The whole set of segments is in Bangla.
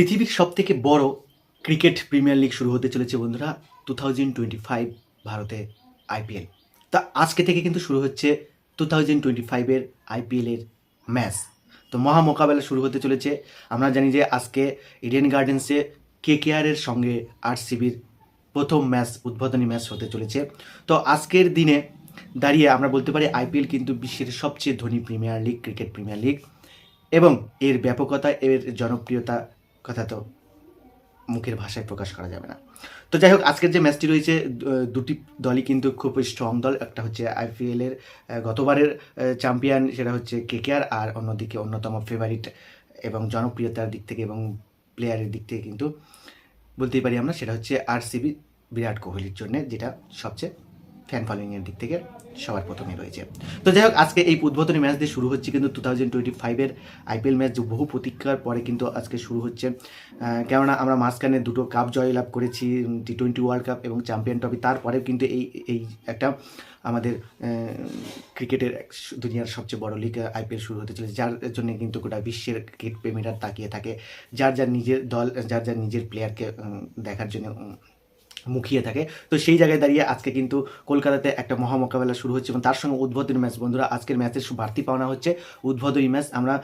পৃথিবীর সব থেকে বড় ক্রিকেট প্রিমিয়ার লিগ শুরু হতে চলেছে বন্ধুরা টু থাউজেন্ড টোয়েন্টি ফাইভ ভারতে আইপিএল তা আজকে থেকে কিন্তু শুরু হচ্ছে টু থাউজেন্ড টোয়েন্টি ফাইভের আইপিএলের ম্যাচ। তো মহা মোকাবেলা শুরু হতে চলেছে। আমরা জানি যে আজকে ইডেন গার্ডেন্সে কে কেআরের সঙ্গে আরসিবির প্রথম ম্যাচ, উদ্বোধনী ম্যাচ হতে চলেছে। তো আজকের দিনে দাঁড়িয়ে আমরা বলতে পারি আইপিএল কিন্তু বিশ্বের সবচেয়ে ধনী premier league, cricket premier league. এবং এর ব্যাপকতা, এর জনপ্রিয়তা কথা তো মুখের ভাষায় প্রকাশ করা যাবে না। তো যাই হোক, আজকের যে ম্যাচটি রয়েছে দুটি দলই কিন্তু খুব স্ট্রং দল। একটা হচ্ছে আইপিএলের গতবারের চ্যাম্পিয়ন সেটা হচ্ছে কেকেআর আর অন্যদিকে অন্যতম ফেভারিট এবং জনপ্রিয়তার দিক থেকে এবং প্লেয়ারের দিক থেকে কিন্তু বলতেই পারি আমরা, সেটা হচ্ছে আরসিবি বিরাট কোহলির জন্য, যেটা সবচেয়ে ফ্যান ফলোয়িংয়ের দিক থেকে সবার প্রথমে রয়েছে। তো যাই হোক, আজকে এই উদ্বোধনী ম্যাচ দিয়ে শুরু হচ্ছে কিন্তু টু থাউজেন্ড টোয়েন্টি ফাইভের আইপিএল ম্যাচ বহু প্রতীক্ষার পরে কিন্তু আজকে শুরু হচ্ছে। কেননা আমরা মাঝখানে দুটো কাপ জয়লাভ করেছি টি টোয়েন্টি ওয়ার্ল্ড কাপ এবং চ্যাম্পিয়ন ট্রফি তারপরেও কিন্তু এই এই একটা আমাদের ক্রিকেটের দুনিয়ার সবচেয়ে বড় লিগ আইপিএল শুরু হতে চলেছে। যার জন্য কিন্তু গোটা বিশ্বের ক্রিকেট প্রেমীরা তাকিয়ে থাকে। যার যার নিজের দল, যার যার নিজের প্লেয়ারকে দেখার জন্য মুখিয়ে থাকে। তো সেই জায়গায় দাঁড়িয়ে আজকে কিন্তু কলকাতাতে একটা মহা মোকাবেলা শুরু হচ্ছে এবং তার সঙ্গে উদ্বোধনী ম্যাচ। বন্ধুরা, আজকের ম্যাচের বাড়তি পাওনা হচ্ছে উদ্বোধনী ম্যাচ। আমরা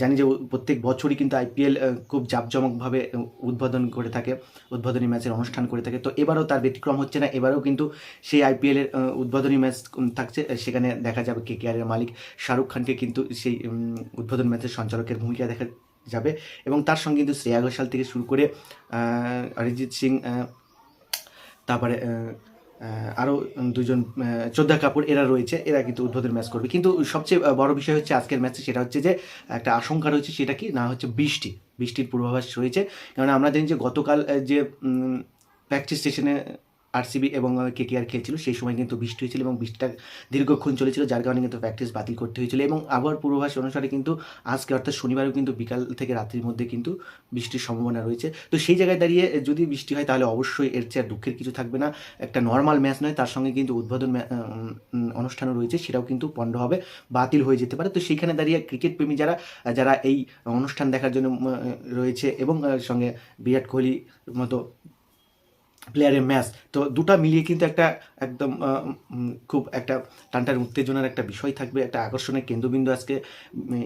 জানি যে প্রত্যেক বছরই কিন্তু আইপিএল খুব জাঁকজমকভাবে উদ্বোধন করে থাকে, উদ্বোধনী ম্যাচের অনুষ্ঠান করে থাকে। তো এবারও তার ব্যতিক্রম হচ্ছে না। এবারেও কিন্তু সেই আইপিএলের উদ্বোধনী ম্যাচ থাকছে। সেখানে দেখা যাবে কে কেআরের মালিক শাহরুখ খানকে কিন্তু সেই উদ্বোধনী ম্যাচের সঞ্চালকের ভূমিকা দেখা যাবে। এবং তার সঙ্গে কিন্তু শ্রেয়া ঘোষাল থেকে শুরু করে অরিজিৎ সিং তারপরে আরও দুজন চোদ্দা কাপুর এরা রয়েছে, এরা কিন্তু উদ্বোধন ম্যাচ করবে। কিন্তু সবচেয়ে বড় বিষয় হচ্ছে আজকের ম্যাচে সেটা হচ্ছে যে, একটা আশঙ্কা রয়েছে সেটা কি? না হচ্ছে বৃষ্টি। বৃষ্টির পূর্বাভাস রয়েছে। কারণ আমরা জানি যে গতকাল যে প্র্যাকটিস স্টেশনে আরসিবি এবং কেটিআর খেলছিল, সেই সময় কিন্তু বৃষ্টি হয়েছিল এবং বৃষ্টিটা দীর্ঘক্ষণ চলেছিল, যার কারণে কিন্তু প্র্যাকটিস বাতিল করতে হয়েছিল এবং আবহাওয়ার পূর্বাভাস অনুসারে কিন্তু আজকে অর্থাৎ শনিবারেও কিন্তু বিকাল থেকে রাত্রির মধ্যে কিন্তু বৃষ্টির সম্ভাবনা রয়েছে। তো সেই জায়গায় দাঁড়িয়ে যদি বৃষ্টি হয় তাহলে অবশ্যই এর চেয়ে দুঃখের কিছু থাকবে না। একটা নর্মাল ম্যাচ নয়, তার সঙ্গে কিন্তু উদ্বোধন অনুষ্ঠানও রয়েছে, সেটাও কিন্তু পণ্ড হবে বাতিল হয়ে যেতে পারে। তো সেইখানে দাঁড়িয়ে ক্রিকেট প্রেমী যারা যারা এই অনুষ্ঠান দেখার জন্য রয়েছে এবং সঙ্গে বিরাট কোহলির মতো প্লেয়ারের ম্যাচ তো দুটো মিলিয়ে কিন্তু একটা একদম খুব একটা টানটার উত্তেজনার একটা বিষয় থাকবে, একটা আকর্ষণের কেন্দ্রবিন্দু আজকে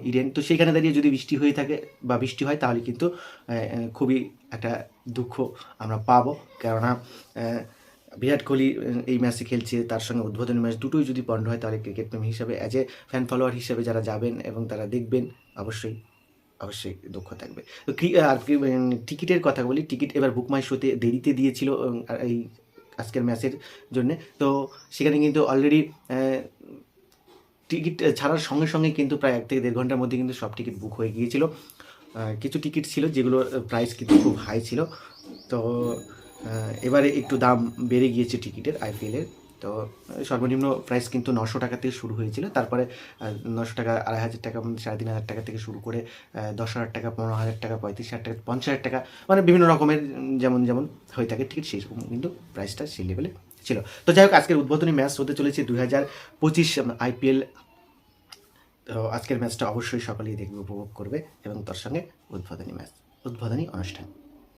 ইডেন। তো সেইখানে দাঁড়িয়ে যদি বৃষ্টি হয়ে থাকে বা বৃষ্টি হয়, তাহলে কিন্তু খুবই একটা দুঃখ আমরা পাবো। কেননা বিরাট কোহলি এই ম্যাচে খেলছে, তার সঙ্গে উদ্বোধনী ম্যাচ দুটোই যদি পণ্ড হয়, তাহলে ক্রিকেট প্রেমী হিসাবে অ্যাজ এ ফ্যান ফলোয়ার হিসাবে যারা যাবেন এবং তারা দেখবেন, অবশ্যই। অবশ্যই দুঃখ থাকবে। আর টিকিটের কথা বলি, টিকিট এবার বুক মাই শোতে দেরিতে দিয়েছিল এই আজকের ম্যাচের জন্য। তো সেখানে কিন্তু অলরেডি টিকিট ছাড়ার সঙ্গে সঙ্গে কিন্তু প্রায় এক থেকে দেড় ঘণ্টার মধ্যে কিন্তু সব টিকিট বুক হয়ে গিয়েছিল। কিছু টিকিট ছিল যেগুলো প্রাইস কিন্তু খুব হাই ছিল। তো এবারে একটু দাম বেড়ে গিয়েছে টিকিটের আইপিএলের তো সর্বনিম্ন প্রাইস কিন্তু নশো টাকা থেকে শুরু হয়েছিল। তারপরে নশো টাকা, আড়াই হাজার টাকা সাড়ে তিন হাজার টাকা থেকে শুরু করে দশ হাজার টাকা, পনেরো হাজার টাকা, পঁয়ত্রিশ হাজার টাকা, পঞ্চাশ হাজার টাকা মানে বিভিন্ন রকমের যেমন যেমন হয়ে থাকে, ঠিক সেই কিন্তু প্রাইসটা সেই লেভেলে ছিল। তো যাই হোক, আজকের উদ্বোধনী ম্যাচ হতে চলেছে দুই হাজার পঁচিশ আইপিএল তো আজকের ম্যাচটা অবশ্যই সকলেই দেখবে, উপভোগ করবে এবং তার সঙ্গে উদ্বোধনী ম্যাচ উদ্বোধনী অনুষ্ঠান।